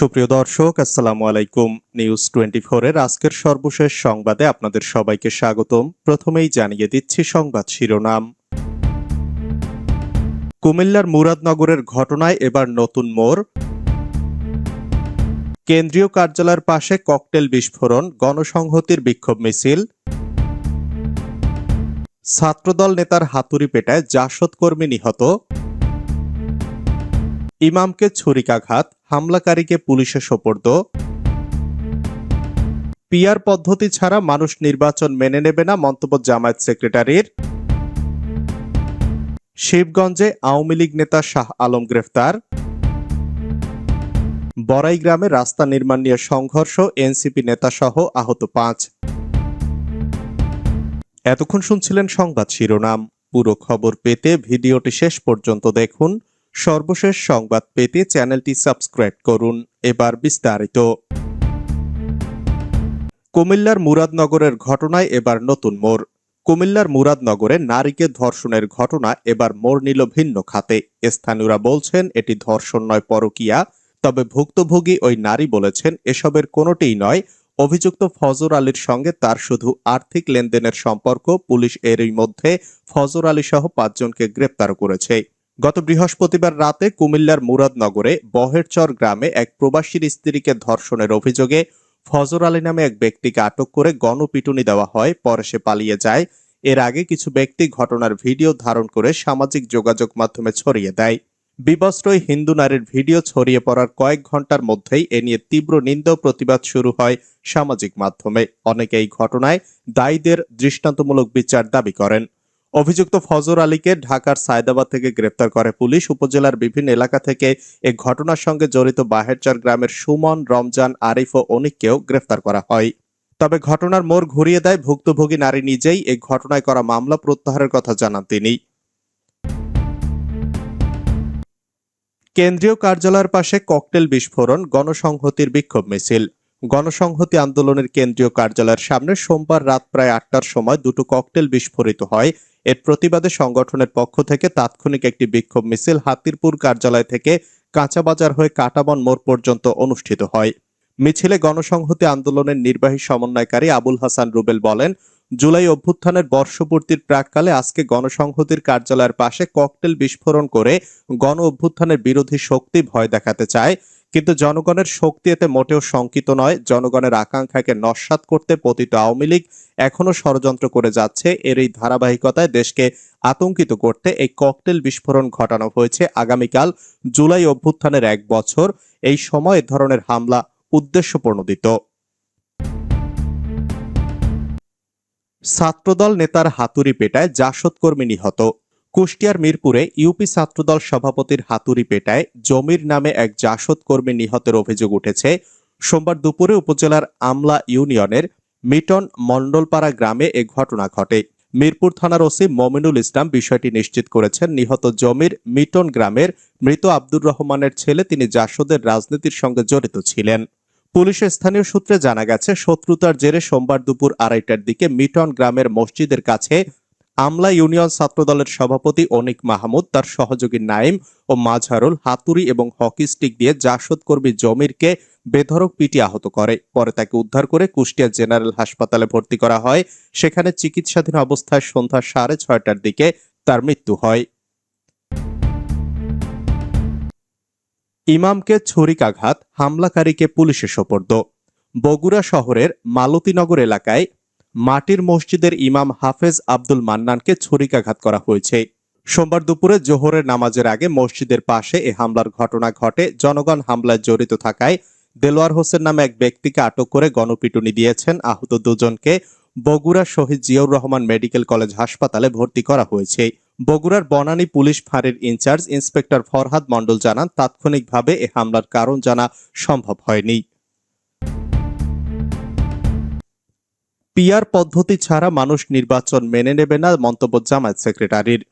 সুপ্রিয় দর্শক, আসসালামু আলাইকুম। নিউজ টোয়েন্টি এর আজকের সর্বশেষ সংবাদে আপনাদের সবাইকে স্বাগতম। প্রথমেই জানিয়ে দিচ্ছি সংবাদ শিরোনাম। কুমিল্লার মুরাদনগরের ঘটনায় এবার নতুন মোড়। কেন্দ্রীয় কার্যালয়ের পাশে ককটেল বিস্ফোরণ, গণসংহতির বিক্ষোভ মিছিল। ছাত্রদল নেতার হাতুড়ি পেটায় জাসদ কর্মী নিহত। ইমামকে ছুরিকাঘাত। হামলাকারীকে পুলিশে সোপর্দ। পিয়ার পদ্ধতি ছাড়া মানুষ নির্বাচন মেনে নেবে না মন্তব্য জামায়াত সেক্রেটারির। শিবগঞ্জে আওয়ামী লীগ নেতা শাহ আলম গ্রেফতার। বড়াই গ্রামে রাস্তা নির্মাণ নিয়ে সংঘর্ষ, এনসিপি নেতাসহ আহত পাঁচ। এতক্ষণ শুনছিলেন সংবাদ শিরোনাম। পুরো খবর পেতে ভিডিওটি শেষ পর্যন্ত দেখুন। সর্বশেষ সংবাদ পেতে চ্যানেলটি সাবস্ক্রাইব করুন। এবার বিস্তারিত। কুমিল্লার মুরাদনগরের ঘটনায় এবার নতুন মোড়। কুমিল্লার মুরাদনগরে নারীকে ধর্ষণের ঘটনা এবার মোড় নিল ভিন্ন খাতে। স্থানীয়রা বলছেন, এটি ধর্ষণ নয়, পরকিয়া। তবে ভুক্তভোগী ওই নারী বলেছেন, এসবের কোনোটিই নয়। অভিযুক্ত ফজর আলীর সঙ্গে তার শুধু আর্থিক লেনদেনের সম্পর্ক। পুলিশ এরই মধ্যে ফজর আলী সহ পাঁচজনকে গ্রেপ্তার করেছে। গত বৃহস্পতিবার রাতে কুমিল্লার মুরাদনগরে বহেরচর গ্রামে এক প্রবাসীর স্ত্রীকে ধর্ষণের অভিযোগে ফজর আলী নামে এক ব্যক্তিকে আটক করে গণপিটুনি দেওয়া হয়। পরে সে পালিয়ে যায়। এর আগে কিছু ব্যক্তি ঘটনার ভিডিও ধারণ করে সামাজিক যোগাযোগ মাধ্যমে ছড়িয়ে দেয়। বিবস্ত্রয় হিন্দু নারীর ভিডিও ছড়িয়ে পড়ার কয়েক ঘণ্টার মধ্যেই এ নিয়ে তীব্র নিন্দ প্রতিবাদ শুরু হয় সামাজিক মাধ্যমে। অনেকে এই ঘটনায় দায়ীদের দৃষ্টান্তমূলক বিচার দাবি করেন। অভিযুক্ত ফজর আলীকে ঢাকার সায়দাবাদ থেকে গ্রেপ্তার করে পুলিশ। উপজেলার বিভিন্ন এলাকা থেকে এ ঘটনার সঙ্গে জড়িত বাহেরচর গ্রামের সুমন, রমজান, আরিফ ও অনিককেও গ্রেফতার করা হয়। তবে ঘটনার মোড় ঘুরিয়ে দেয় ভুক্তভোগী নারী নিজেই। এই ঘটনায় করা মামলা প্রত্যাহারের কথা জানান তিনি। কেন্দ্রীয় কার্যালয়ের পাশে ককটেল বিস্ফোরণ, গণসংহতির বিক্ষোভ মিছিল। গণসংহতি আন্দোলনের কেন্দ্রীয় কার্যালয়ের সামনে সোমবার রাত প্রায় আটটার সময় দুটো ককটেল বিস্ফোরিত হয়। এর প্রতিবাদে সংগঠনের পক্ষ থেকে তাৎক্ষণিক একটি বিক্ষোভ মিছিল হাতিরপুর কার্যালয় থেকে কাঁচাবাজার হয়ে কাটাবন মোড় পর্যন্ত অনুষ্ঠিত হয়। মিছিলে গণসংহতি আন্দোলনের নির্বাহী সমন্বয়কারী আবুল হাসান রুবেল বলেন, জুলাই অভ্যুত্থানের বর্ষপূর্তির প্রাককালে আজকে গণসংহতির কার্যালয়ের পাশে ককটেল বিস্ফোরণ করে গণ অভ্যুত্থানের বিরোধী শক্তি ভয় দেখাতে চায়। কিন্তু জনগণের শক্তি এতে মোটেও শঙ্কিত নয়। জনগণের আকাঙ্ক্ষাকে নস্বাত করতে পতিত আওয়ামী লীগ এখনও ষড়যন্ত্র করে যাচ্ছে। এর এই ধারাবাহিকতায় দেশকে আতঙ্কিত করতে এই ককটেল বিস্ফোরণ ঘটানো হয়েছে আগামীকাল জুলাই অভ্যুত্থানের এক বছর। এই সময় ধরনের হামলা উদ্দেশ্যপ্রণোদিত ছাত্রদল নেতার হাতুড়ি পেটায় জাসদ কর্মী নিহত। কুষ্টিয়ার মিরপুরে ইউপি ছাত্রদল সভাপতির হাতুড়ি পেটায় জমির নামে এক জাসদ কর্মী নিহতের অভিযোগ উঠেছে। সোমবার দুপুরে উপজেলার আমলা ইউনিয়নের মিটন মণ্ডলপাড়া গ্রামে এ ঘটনা ঘটে। মিরপুর থানার ওসি মমিনুল ইসলাম বিষয়টি নিশ্চিত করেছেন, নিহত জমির মিটন গ্রামের মৃত আব্দুর রহমানের ছেলে তিনি জাসদের রাজনীতির সঙ্গে জড়িত ছিলেন। পুলিশের স্থানীয় সূত্রে জানা গেছে, শত্রুতার জেরে সোমবার দুপুর আড়াইটার দিকে মিটন গ্রামের মসজিদের কাছে আমলা ইউনিয়ন ছাত্রদলের সভাপতি অনিক মাহমুদ, তার সহযোগী নাইম ও মাঝহারুল হাতুড়ি এবং হকি স্টিক দিয়ে জাসদ কর্মী জমিরকে বেধরক পিটি আহত করে। পরে তাকে উদ্ধার করে কুষ্টিয়া জেনারেল হাসপাতালে ভর্তি করা হয়। সেখানে চিকিৎসাধীন অবস্থায় সন্ধ্যা সাড়ে ছয়টার দিকে তার মৃত্যু হয়। ইমামকে ছুরিকাঘাত, হামলাকারীকে পুলিশে সোপর্দ। বগুড়া শহরের মালতীনগর এলাকায় মাটির মসজিদের ইমাম হাফেজ আব্দুল মান্নানকে ছুরিকাঘাত করা হয়েছে। সোমবার দুপুরে জোহরের নামাজের আগে মসজিদের পাশে এ হামলার ঘটনা ঘটে। জনগণ হামলায় জড়িত থাকায় দেলোয়ার হোসেন নামে এক ব্যক্তিকে আটক করে গণপিটুনি দিয়েছেন। আহত দুজনকে বগুড়া শহীদ জিয়াউর রহমান মেডিকেল কলেজ হাসপাতালে ভর্তি করা হয়েছে। বগুড়ার বনানী পুলিশ ফাঁড়ির ইনচার্জ ইন্সপেক্টর ফরহাদ মণ্ডল জানান, তাৎক্ষণিকভাবে এ হামলার কারণ জানা সম্ভব হয়নি। পিয়ার পদ্ধতি ছাড়া মানুষ নির্বাচন মেনে নেবে না, মন্তব্য জামায়াত সেক্রেটারির।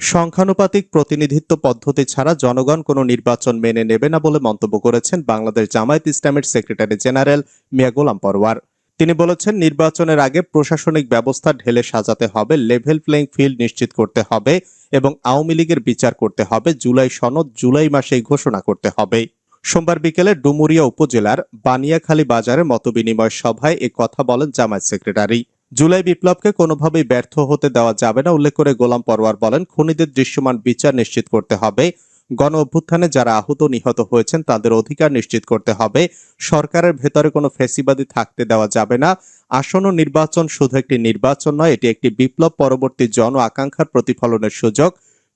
সংখ্যানুপাতিক প্রতিনিধিত্ব পদ্ধতি ছাড়া জনগণ কোনো নির্বাচন মেনে নেবে না বলে মন্তব্য করেছেন বাংলাদেশ জামায়াত ইসলামের সেক্রেটারি জেনারেল মিয়া গোলাম পরওয়ার। তিনি বলেছেন, নির্বাচনের আগে প্রশাসনিক ব্যবস্থা ঢেলে সাজাতে হবে লেভেল প্লেইং ফিল্ড নিশ্চিত করতে হবে এবং আওয়ামী লীগের বিচার করতে হবে, জুলাই সনদ জুলাই মাসেই ঘোষণা করতে হবে। সোমবার বিকেলে ডুমুরিয়া উপজেলার বানিয়াখালী বাজারে মতবিনিময় সভায় এ কথা বলেন জামায়াত সেক্রেটারি। জুলাই বিপ্লবকে কোনোভাবেই ব্যর্থ হতে দেওয়া যাবে না, উল্লেখ করে গোলাম পরওয়ার বলেন, খুনিদের দৃশ্যমান বিচার নিশ্চিত করতে হবে। গণ অভ্যুত্থানে যারা আহত নিহত হয়েছেন, তাদের অধিকার নিশ্চিত করতে হবে। সরকারের ভেতরে কোনো ফেসিবাদী থাকতে দেওয়া যাবে না। আসন্ন নির্বাচন শুধু একটি নির্বাচন নয়, এটি একটি বিপ্লব, পরবর্তী জন আকাঙ্ক্ষার প্রতিফলনের সুযোগ।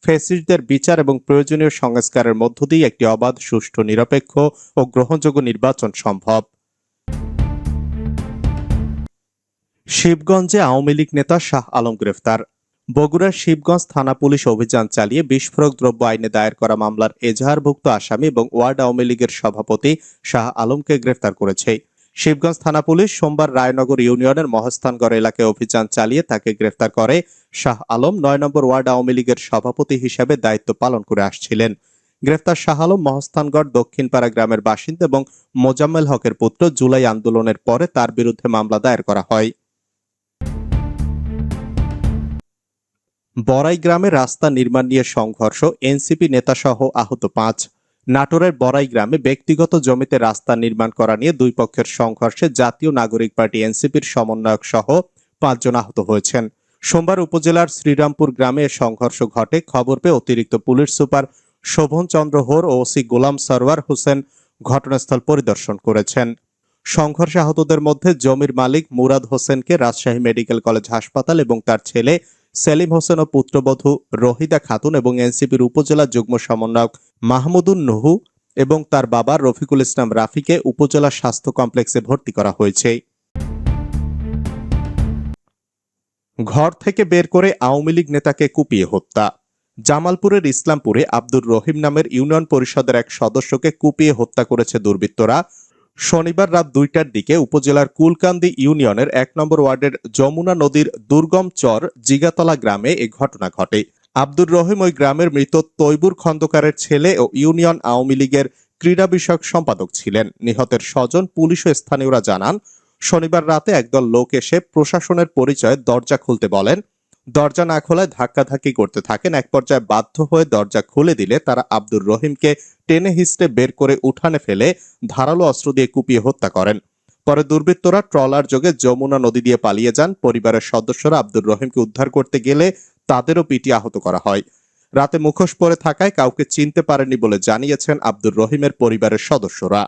ফেসিস্টদের বিচার এবং প্রয়োজনীয় সংস্কারের মধ্য দিয়ে একটি অবাধ, সুষ্ঠু, নিরপেক্ষ ও গ্রহণযোগ্য নির্বাচন সম্ভব। শিবগঞ্জে আওয়ামী লীগ নেতা শাহ আলম গ্রেফতার। বগুড়ার শিবগঞ্জ থানা পুলিশ অভিযান চালিয়ে বিস্ফোরক দ্রব্য আইনে দায়ের করা মামলার এজাহারভুক্ত আসামি এবং ওয়ার্ড আওয়ামী লীগের সভাপতি শাহ আলমকে গ্রেফতার করেছে। শিবগঞ্জ থানা পুলিশ সোমবার রায়নগর ইউনিয়নের মহস্থানগড় এলাকায় অভিযান চালিয়ে তাকে গ্রেফতার করে শাহ আলম নয় নম্বর ওয়ার্ড আওয়ামী লীগের সভাপতি হিসেবে দায়িত্ব পালন করে আসছিলেন। গ্রেফতার শাহ আলম মহস্থানগড় দক্ষিণপাড়া গ্রামের বাসিন্দা এবং মোজাম্মেল হকের পুত্র জুলাই আন্দোলনের পরে তার বিরুদ্ধে মামলা দায়ের করা হয়। বড়াই গ্রামে রাস্তা নির্মাণ নিয়ে সংঘর্ষ, এনসিপি নেতাসহ আহত পাঁচ। নাটোরের বড়াই গ্রামে ব্যক্তিগত জমিতে রাস্তা নির্মাণ করা নিয়ে দুই পক্ষের সংঘর্ষে জাতীয় নাগরিক পার্টি এনসিপির সমন্বয়ক সহ পাঁচজন আহত হয়েছেন। সোমবার উপজেলার শ্রীরামপুর গ্রামে সংঘর্ষ ঘটে। খবর পেয়ে অতিরিক্ত পুলিশ সুপার শোভন চন্দ্র হোর ও ওসি গোলাম সরওয়ার হোসেন ঘটনাস্থল পরিদর্শন করেছেন। সংঘর্ষে আহতদের মধ্যে জমির মালিক মুরাদ হোসেনকে রাজশাহী মেডিকেল কলেজ হাসপাতাল এবং তার ছেলে সেলিম হোসেন ও পুত্রবধূ রহিদা খাতুন এবং এনসিপির উপজেলা যুগ্ম সমন্বয়ক মাহমুদুন নহু এবং তার বাবা রফিকুল ইসলাম রাফিকে উপজেলা স্বাস্থ্য কমপ্লেক্সে ভর্তি করা হয়েছে। ঘর থেকে বের করে আওয়ামী লীগ নেতাকে কুপিয়ে হত্যা। জামালপুরের ইসলামপুরে আব্দুর রহিম নামের ইউনিয়ন পরিষদের এক সদস্যকে কুপিয়ে হত্যা করেছে দুর্বৃত্তরা। শনিবার রাত দুইটার দিকে উপজেলার কুলকান্দি ইউনিয়নের এক নম্বর ওয়ার্ডের যমুনা নদীর দুর্গম চর জিগাতলা গ্রামে এ ঘটনা ঘটে। আব্দুর রহিম ওই গ্রামের মৃত তৈবুর খন্দকারের ছেলে ও ইউনিয়ন আওয়ামী লীগের ক্রীড়া বিষয়ক সম্পাদক ছিলেন। নিহতের স্বজন পুলিশ ও স্থানীয়রা জানান শনিবার রাতে একদল লোক এসে প্রশাসনের পরিচয়ে দরজা খুলতে বলেন। দরজা না খোলায় ধাক্কাধাক্কি করতে থাকেন। এক পর্যায়ে বাধ্য হয়ে দরজা খুলে দিলে তারা আব্দুর রহিমকে টেনে হিস্টে বের করে উঠানে ফেলে ধারালো অস্ত্র দিয়ে কুপিয়ে হত্যা করেন। পরে দুর্বৃত্তরা ট্রলার যোগে যমুনা নদী দিয়ে পালিয়ে যান। পরিবারের সদস্যরা আব্দুর রহিমকে উদ্ধার করতে গেলে তাদেরও পিটি আহত করা হয়। রাতে মুখোশ পরে থাকায় কাউকে চিনতে পারেনি বলে জানিয়েছেন আব্দুর রহিমের পরিবারের সদস্যরা।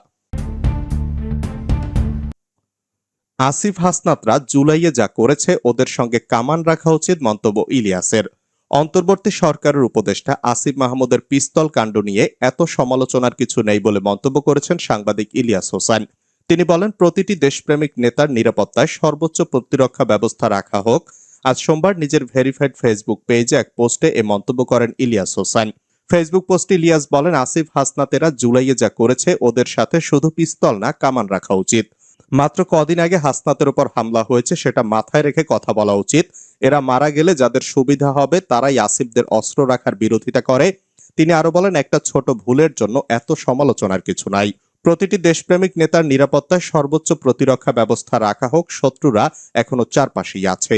আসিফ হাসনাতরা জুলাইয়ে যা করেছে, ওদের সঙ্গে কামান রাখা উচিত মন্তব্য ইলিয়াসের। অন্তর্বর্তী সরকারের উপদেষ্টা আসিফ মাহমুদের পিস্তল কাণ্ড নিয়ে এত সমালোচনার কিছু নেই বলে মন্তব্য করেছেন সাংবাদিক ইলিয়াস হোসেন। তিনি বলেন, প্রতিটি দেশপ্রেমিক নেতার নিরাপত্তায় সর্বোচ্চ প্রতিরক্ষা ব্যবস্থা রাখা হোক। আজ সোমবার নিজের ভেরিফাইড ফেসবুক পেজে এক পোস্টে এ মন্তব্য করেন ইলিয়াস হোসেন। ফেসবুক পোস্টে ইলিয়াস বলেন, আসিফ হাসনাতেরা জুলাইয়ে যা করেছে, ওদের সাথে শুধু পিস্তল না, কামান রাখা উচিত। মাত্র কদিন আগে হাসনাতের উপর হামলা হয়েছে, সেটা মাথায় রেখে কথা বলা উচিত। এরা মারা গেলে যাদের সুবিধা হবে, তারাই আসিফদের অস্ত্র রাখার বিরোধিতা করে। তিনি আরও বলেন, একটা ছোট ভুলের জন্য এত সমালোচনার কিছু নাই। প্রতিটি দেশপ্রেমিক নেতার নিরাপত্তায় সর্বোচ্চ প্রতিরক্ষা ব্যবস্থা রাখা হোক, শত্রুরা এখনও চারপাশেই আছে।